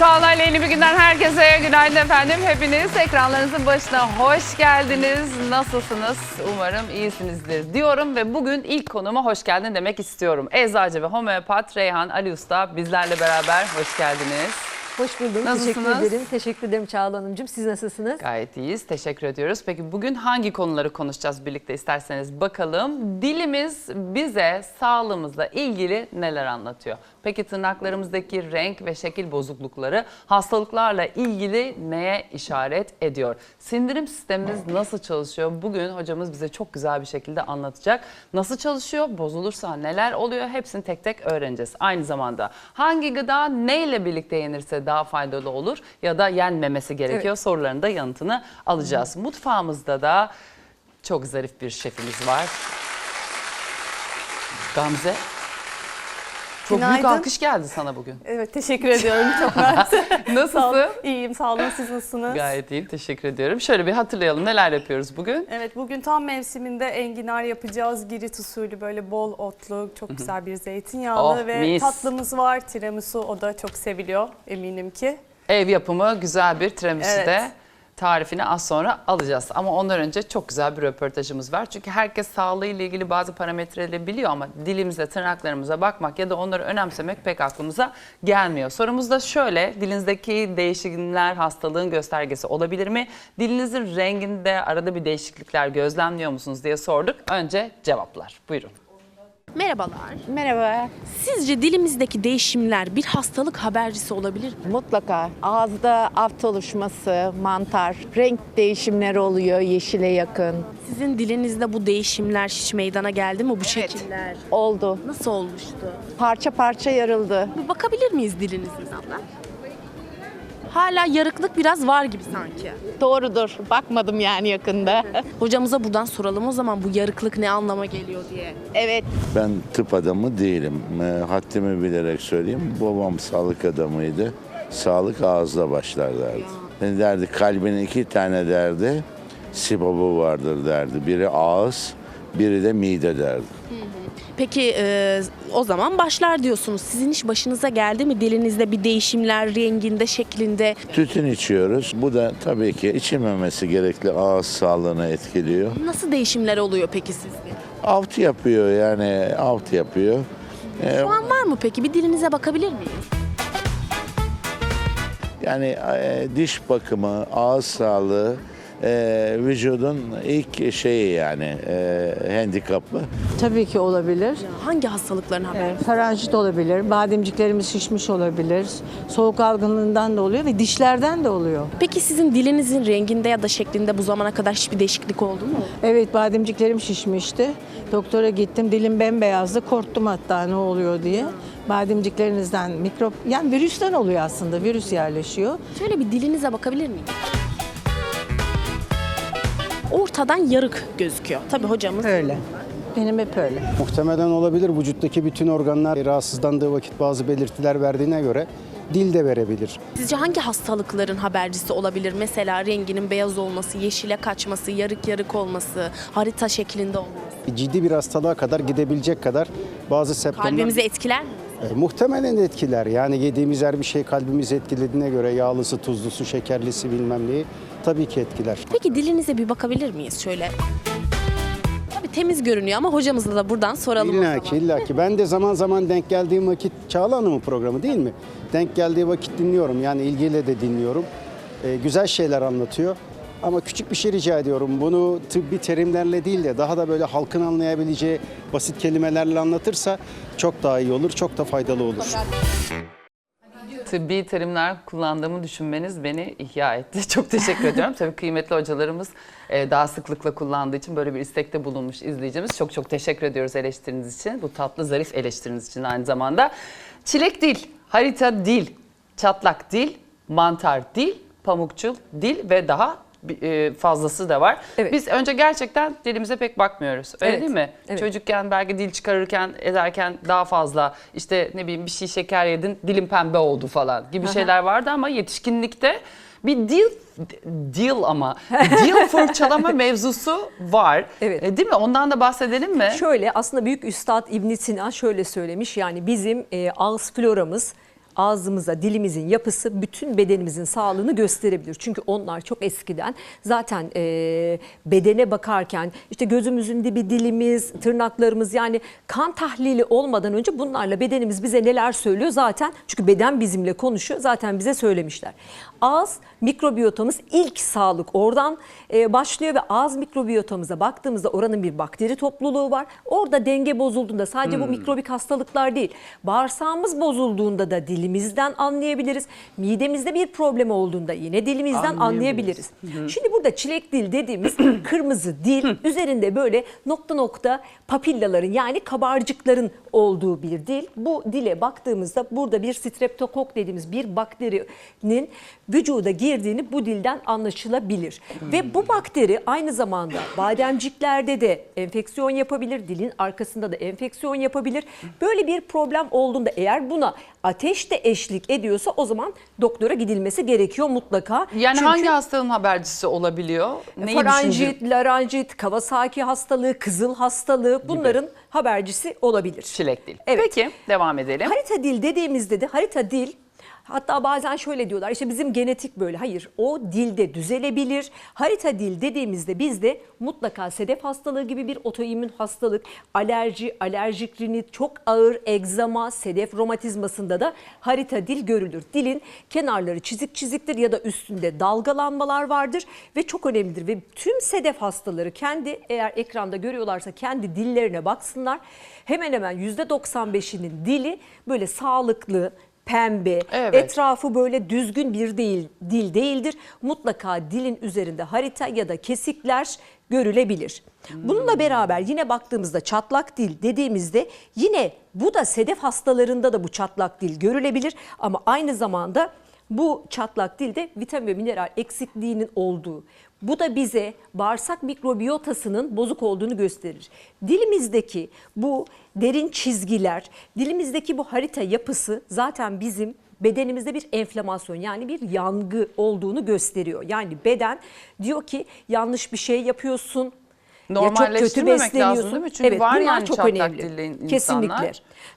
Çağla'yla yeni bir günden herkese günaydın efendim. Hepiniz ekranlarınızın başına hoş geldiniz. Nasılsınız? Umarım iyisinizdir diyorum ve bugün ilk konuma hoş geldin demek istiyorum. Eczacı ve homeopat Reyhan Ali Usta bizlerle beraber hoş geldiniz. Hoş buldum. Nasılsınız? Teşekkür ederim. Teşekkür ederim Çağla Hanımcığım. Siz nasılsınız? Gayet iyiyiz. Teşekkür ediyoruz. Peki bugün hangi konuları konuşacağız birlikte isterseniz bakalım. Dilimiz bize sağlığımızla ilgili neler anlatıyor? Peki tırnaklarımızdaki renk ve şekil bozuklukları hastalıklarla ilgili neye işaret ediyor? Sindirim sistemimiz nasıl çalışıyor? Bugün hocamız bize çok güzel bir şekilde anlatacak. Nasıl çalışıyor? Bozulursa neler oluyor? Hepsini tek tek öğreneceğiz. Aynı zamanda hangi gıda neyle birlikte yenirse daha faydalı olur ya da yenmemesi gerekiyor sorularının da yanıtını alacağız. Mutfağımızda da çok zarif bir şefimiz var. Gamze. Çok büyük alkış geldi sana bugün. Evet teşekkür ediyorum çok mersi. Nasılsın? İyiyim sağ olun siz nasılsınız? Gayet iyiyim. Teşekkür ediyorum. Şöyle bir hatırlayalım neler yapıyoruz bugün. Evet bugün tam mevsiminde enginar yapacağız. Girit usulü böyle bol otlu çok güzel bir zeytinyağlı Oh, ve mis. tatlımız var. Tiramisu o da çok seviliyor eminim ki. Ev yapımı güzel bir tiramisu Evet. de tarifini az sonra alacağız. Ama ondan önce çok güzel bir röportajımız var. Çünkü herkes sağlığıyla ilgili bazı parametreleri biliyor ama dilimize, tırnaklarımıza bakmak ya da onları önemsemek pek aklımıza gelmiyor. Sorumuz da şöyle, dilinizdeki değişimler hastalığın göstergesi olabilir mi? Dilinizin renginde arada bir değişiklikler gözlemliyor musunuz diye sorduk. Önce cevaplar. Buyurun. Merhabalar. Merhaba. Sizce dilimizdeki değişimler bir hastalık habercisi olabilir mi? Mutlaka ağızda aft oluşması, mantar, renk değişimleri oluyor yeşile yakın. Sizin dilinizde bu değişimler hiç meydana geldi mi bu şekiller? Oldu. Nasıl olmuştu? Parça parça yarıldı. Bir bakabilir miyiz dilinizin abla? Hala yarıklık biraz var gibi sanki. Doğrudur. Bakmadım yani yakında. Hocamıza buradan soralım o zaman bu yarıklık ne anlama geliyor diye. evet. Ben tıp adamı değilim. E, haddimi bilerek söyleyeyim. Babam sağlık adamıydı. Sağlık ağızda başlar derdi. Ne derdi? Kalbin iki tane derdi. Sibabı vardır derdi. Biri ağız, biri de mide derdi. Peki e, o zaman başlar diyorsunuz. Sizin hiç başınıza geldi mi dilinizde bir değişimler renginde, şeklinde? Tütün içiyoruz. Bu da tabii ki içilmemesi gerekli ağız sağlığını etkiliyor. Nasıl değişimler oluyor peki sizde? Alt yapıyor yani alt yapıyor. E, Şu an var mı peki? Bir dilinize bakabilir miyiz? Yani e, diş bakımı, ağız sağlığı e, vücudun ilk şeyi yani e, handikapı. Tabii ki olabilir. Hangi hastalıkların haberi? Ee, Faranjit olabilir, bademciklerimiz şişmiş olabilir, soğuk algınlığından da oluyor ve dişlerden de oluyor. Peki sizin dilinizin renginde ya da şeklinde bu zamana kadar hiçbir değişiklik oldu mu? Evet bademciklerim şişmişti. Doktora gittim, dilim bembeyazdı, korktum hatta ne oluyor diye. Bademciklerinizden mikrop, yani virüsten oluyor aslında, virüs yerleşiyor. Şöyle bir dilinize bakabilir miyim? Ortadan yarık gözüküyor. Tabii hocamız. Öyle. Benim hep öyle. Muhtemelen olabilir. Vücuttaki bütün organlar rahatsızlandığı vakit bazı belirtiler verdiğine göre dil de verebilir. Sizce hangi hastalıkların habercisi olabilir? Mesela renginin beyaz olması, yeşile kaçması, yarık yarık olması, harita şeklinde olması. Ciddi bir hastalığa kadar gidebilecek kadar bazı semptomlar Kalbimizi etkiler mi? E, muhtemelen etkiler. Yani yediğimiz her bir şey kalbimizi etkilediğine göre yağlısı, tuzlusu, şekerlisi bilmem neyi tabii ki etkiler. Peki dilinize bir bakabilir miyiz şöyle? Tabii temiz görünüyor ama hocamızla da buradan soralım o İlla zaman. ki, illa ki. Ben de zaman zaman denk geldiğim vakit Çağla Hanım'ın programı değil mi? Denk geldiği vakit dinliyorum. Yani ilgiyle de dinliyorum. Ee, güzel şeyler anlatıyor. Ama küçük bir şey rica ediyorum. Bunu tıbbi terimlerle değil de daha da böyle halkın anlayabileceği basit kelimelerle anlatırsa çok daha iyi olur, çok da faydalı olur. tıbbi terimler kullandığımı düşünmeniz beni ihya etti. Çok teşekkür ediyorum. Tabii kıymetli hocalarımız e, daha sıklıkla kullandığı için böyle bir istekte bulunmuş izleyicimiz. Çok çok teşekkür ediyoruz eleştiriniz için. Bu tatlı zarif eleştiriniz için aynı zamanda. Çilek dil, harita dil, çatlak dil, mantar dil, pamukçul dil ve daha fazlası da var. Evet. Biz önce gerçekten dilimize pek bakmıyoruz. Öyle Evet, değil mi? evet. Çocukken belki dil çıkarırken ederken daha fazla işte ne bileyim bir şey şeker yedin dilim pembe oldu falan gibi şeyler vardı ama yetişkinlikte bir dil dil ama dil fırçalama mevzusu var. Evet. E, değil mi? Ondan da bahsedelim mi? Şöyle aslında büyük üstad İbn Sina şöyle söylemiş yani bizim e, ağız floramız ağzımıza, dilimizin yapısı bütün bedenimizin sağlığını gösterebilir. Çünkü onlar çok eskiden zaten e, bedene bakarken işte gözümüzün dibi dilimiz, tırnaklarımız yani kan tahlili olmadan önce bunlarla bedenimiz bize neler söylüyor zaten. Çünkü beden bizimle konuşuyor zaten bize söylemişler. Ağız mikrobiyotamız ilk sağlık oradan e, başlıyor ve ağız mikrobiyotamıza baktığımızda oranın bir bakteri topluluğu var. Orada denge bozulduğunda sadece bu mikrobik hastalıklar değil. Bağırsağımız bozulduğunda da dilimizden anlayabiliriz. Midemizde bir problem olduğunda yine dilimizden Anlayabiliriz. anlayabiliriz. Şimdi burada çilek dil dediğimiz kırmızı dil üzerinde böyle nokta nokta papillaların yani kabarcıkların olduğu bir dil. Bu dile baktığımızda burada bir streptokok dediğimiz bir bakterinin vücuda girdiğini bu dilden anlaşılabilir. Ve bu bakteri aynı zamanda bademciklerde de enfeksiyon yapabilir, dilin arkasında da enfeksiyon yapabilir. Böyle bir problem olduğunda eğer buna ateş de eşlik ediyorsa o zaman doktora gidilmesi gerekiyor mutlaka. Yani Çünkü- hangi hastalığın habercisi olabiliyor? Neyi Faranjit, laranjit, Kawasaki hastalığı, kızıl hastalığı bunların habercisi olabilir. Çilek dil. Evet. Peki devam edelim. Harita dil dediğimizde de harita dil Hatta bazen şöyle diyorlar işte bizim genetik böyle. Hayır o dilde düzelebilir. Harita dil dediğimizde bizde mutlaka sedef hastalığı gibi bir otoimmün hastalık, alerji, alerjik rinit, çok ağır egzama, sedef romatizmasında da harita dil görülür. Dilin kenarları çizik çiziktir ya da üstünde dalgalanmalar vardır ve çok önemlidir. Ve tüm sedef hastaları kendi eğer ekranda görüyorlarsa kendi dillerine baksınlar. Hemen hemen %95'inin dili böyle sağlıklı, pembe, Evet. etrafı böyle düzgün bir değil, dil değildir. Mutlaka dilin üzerinde harita ya da kesikler görülebilir. Bununla beraber yine baktığımızda çatlak dil dediğimizde yine bu da sedef hastalarında da bu çatlak dil görülebilir ama aynı zamanda bu çatlak dilde vitamin ve mineral eksikliğinin olduğu. Bu da bize bağırsak mikrobiyotasının bozuk olduğunu gösterir. Dilimizdeki bu derin çizgiler, dilimizdeki bu harita yapısı zaten bizim bedenimizde bir enflamasyon yani bir yangı olduğunu gösteriyor. Yani beden diyor ki yanlış bir şey yapıyorsun. Ya çok kötü Normalleştirmemek besleniyorsun. lazım değil mi? Çünkü evet, var bunlar yani çok önemli. dilli insanlar. Kesinlikle.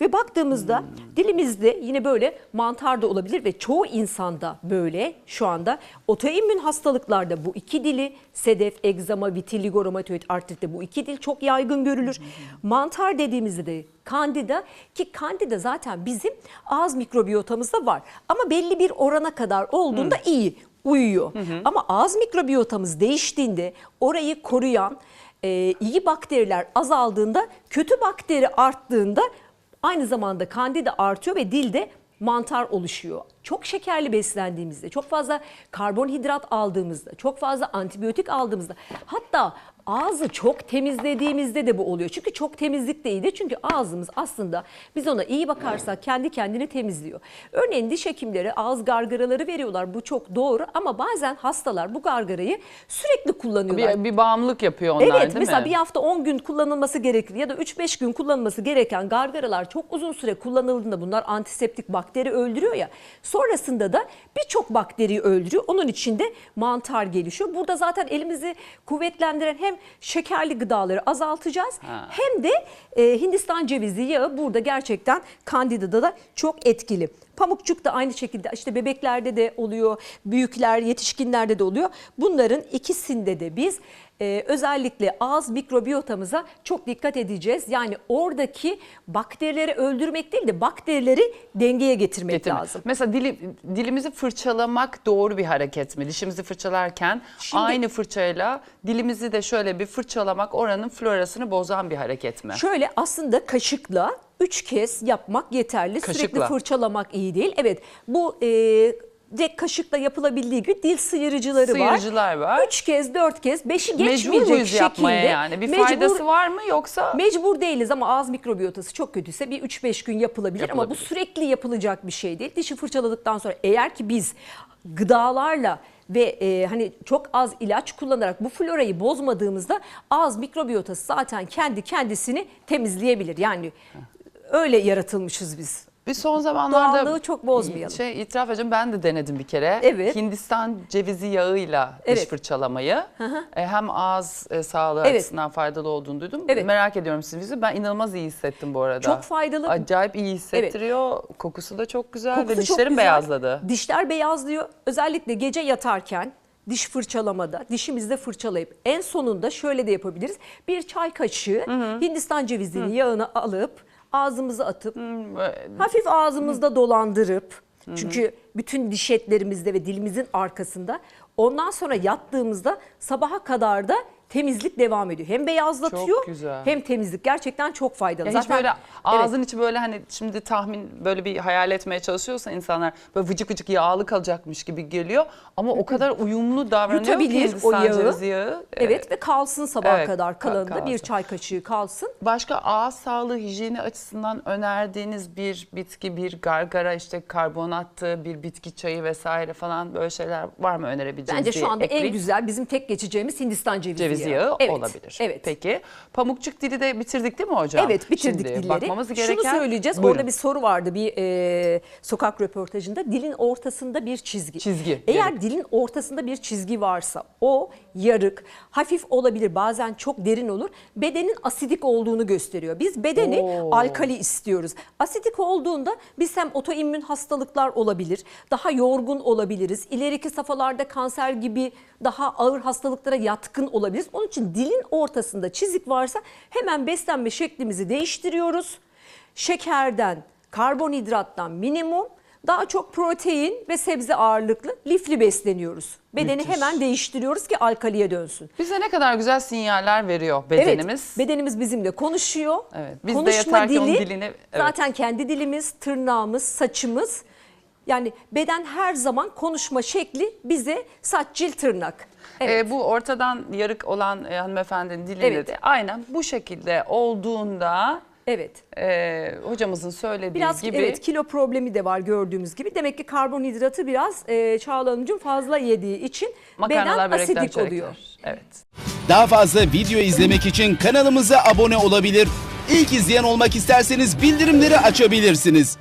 Ve baktığımızda dilimizde yine böyle mantar da olabilir ve çoğu insanda böyle şu anda otoimmün hastalıklarda bu iki dili sedef, egzama, vitiligo, romatoid artritte bu iki dil çok yaygın görülür. Mantar dediğimizde de kandida ki kandida zaten bizim ağız mikrobiyotamızda var ama belli bir orana kadar olduğunda iyi uyuyor. Ama ağız mikrobiyotamız değiştiğinde orayı koruyan e, iyi bakteriler azaldığında kötü bakteri arttığında aynı zamanda kandida artıyor ve dilde mantar oluşuyor. Çok şekerli beslendiğimizde, çok fazla karbonhidrat aldığımızda, çok fazla antibiyotik aldığımızda hatta ağzı çok temizlediğimizde de bu oluyor. Çünkü çok temizlik de iyi de çünkü ağzımız aslında biz ona iyi bakarsak kendi kendini temizliyor. Örneğin diş hekimleri ağız gargaraları veriyorlar. Bu çok doğru ama bazen hastalar bu gargarayı sürekli kullanıyorlar. Bir, bir bağımlılık yapıyor onlar Evet değil mesela mi? bir hafta 10 gün kullanılması gerekir ya da 3-5 gün kullanılması gereken gargaralar çok uzun süre kullanıldığında bunlar antiseptik bakteri öldürüyor ya. Sonrasında da birçok bakteriyi öldürüyor. Onun içinde mantar gelişiyor. Burada zaten elimizi kuvvetlendiren hem şekerli gıdaları azaltacağız Ha. hem de e, Hindistan cevizi yağı burada gerçekten kandidada da çok etkili. Pamukçuk da aynı şekilde işte bebeklerde de oluyor, büyükler, yetişkinlerde de oluyor. Bunların ikisinde de biz e, özellikle ağız mikrobiyotamıza çok dikkat edeceğiz. Yani oradaki bakterileri öldürmek değil de bakterileri dengeye getirmek Getirme. lazım. Mesela dili, dilimizi fırçalamak doğru bir hareket mi? Dişimizi fırçalarken Şimdi- aynı fırçayla dilimizi de şöyle bir fırçalamak oranın florasını bozan bir hareket mi? Şöyle aslında kaşıkla üç kez yapmak yeterli. Sürekli Kaşıkla. fırçalamak iyi değil. Evet bu e, direkt kaşıkla yapılabildiği gibi dil sıyırıcıları var. Sıyırıcılar var. Üç kez, dört kez, beşi geçmeyecek şekilde. yapmaya yani? Bir mecbur- faydası var mı yoksa? Mecbur değiliz ama ağız mikrobiyotası çok kötüyse bir 3-5 gün yapılabilir, ama bu Yapılabilir. sürekli yapılacak bir şey değil. Dişi fırçaladıktan sonra eğer ki biz gıdalarla ve e, hani çok az ilaç kullanarak bu florayı bozmadığımızda ağız mikrobiyotası zaten kendi kendisini temizleyebilir. Yani öyle yaratılmışız biz. Bir son zamanlarda Doğallığı çok bozmayalım. Şey itiraf edeceğim ben de denedim bir kere. Evet. Hindistan cevizi yağıyla diş Evet. fırçalamayı. E, hem ağız e, sağlığı Evet. açısından faydalı olduğunu duydum. Evet. Merak ediyorum sizi. Ben inanılmaz iyi hissettim bu arada. Çok faydalı. Acayip iyi hissettiriyor. Kokusu da çok güzel Kokusu ve çok dişlerim güzel. beyazladı. Dişler beyazlıyor. Özellikle gece yatarken diş fırçalamada dişimizde fırçalayıp en sonunda şöyle de yapabiliriz. Bir çay kaşığı Hindistan cevizinin yağını alıp ağzımıza atıp Böyle- hafif ağzımızda dolandırıp çünkü bütün diş etlerimizde ve dilimizin arkasında ondan sonra yattığımızda sabaha kadar da temizlik devam ediyor. Hem beyazlatıyor güzel. hem temizlik gerçekten çok faydalı. Ya hiç böyle ağzın içi böyle hani şimdi tahmin böyle bir hayal etmeye çalışıyorsa insanlar böyle vıcık vıcık yağlı kalacakmış gibi geliyor. Ama o kadar uyumlu davranıyor ki Yutabilir o Hindistan yağı. cevizi yağı. Evet ve kalsın sabaha Evet, kadar kalanında kalsın. bir çay kaşığı kalsın. Başka ağız sağlığı hijyeni açısından önerdiğiniz bir bitki, bir gargara, işte karbonattı, bir bitki çayı vesaire falan böyle şeyler var mı önerebileceğiniz? Bence şu diye anda en ekleyeyim. güzel bizim tek geçeceğimiz Hindistan cevizi, yağı Evet, olabilir. Evet. Peki pamukçuk dili de bitirdik değil mi hocam? Evet bitirdik Şimdi dilleri. Bakmamız gereken... Şunu söyleyeceğiz. Buyurun. Orada bir soru vardı bir e, sokak röportajında. Dilin ortasında bir çizgi. Çizgi, Eğer yarık. dilin ortasında bir çizgi varsa o yarık hafif olabilir bazen çok derin olur. Bedenin asidik olduğunu gösteriyor. Biz bedeni Oo. alkali istiyoruz. Asidik olduğunda biz hem otoimmün hastalıklar olabilir, daha yorgun olabiliriz. İleriki safhalarda kanser gibi daha ağır hastalıklara yatkın olabiliriz. Onun için dilin ortasında çizik varsa hemen beslenme şeklimizi değiştiriyoruz. Şekerden, karbonhidrattan minimum, daha çok protein ve sebze ağırlıklı lifli besleniyoruz. Bedeni Müthiş. hemen değiştiriyoruz ki alkaliye dönsün. Bize ne kadar güzel sinyaller veriyor bedenimiz. Evet, bedenimiz bizimle konuşuyor. Evet, biz de Konuşma onun dili, dilini- evet. Zaten kendi dilimiz, tırnağımız, saçımız. Yani beden her zaman konuşma şekli bize saç, cilt, tırnak. Evet. Ee, bu ortadan yarık olan e, hanımefendinin dilinde Evet. de aynen bu şekilde olduğunda evet. e, hocamızın söylediği Biraz gibi evet kilo problemi de var gördüğümüz gibi. Demek ki karbonhidratı biraz e, Çağla Hanımcığım fazla yediği için makarnalar, beden asidik çörekler. oluyor. Evet. Daha fazla video izlemek için kanalımıza abone olabilir. İlk izleyen olmak isterseniz bildirimleri açabilirsiniz.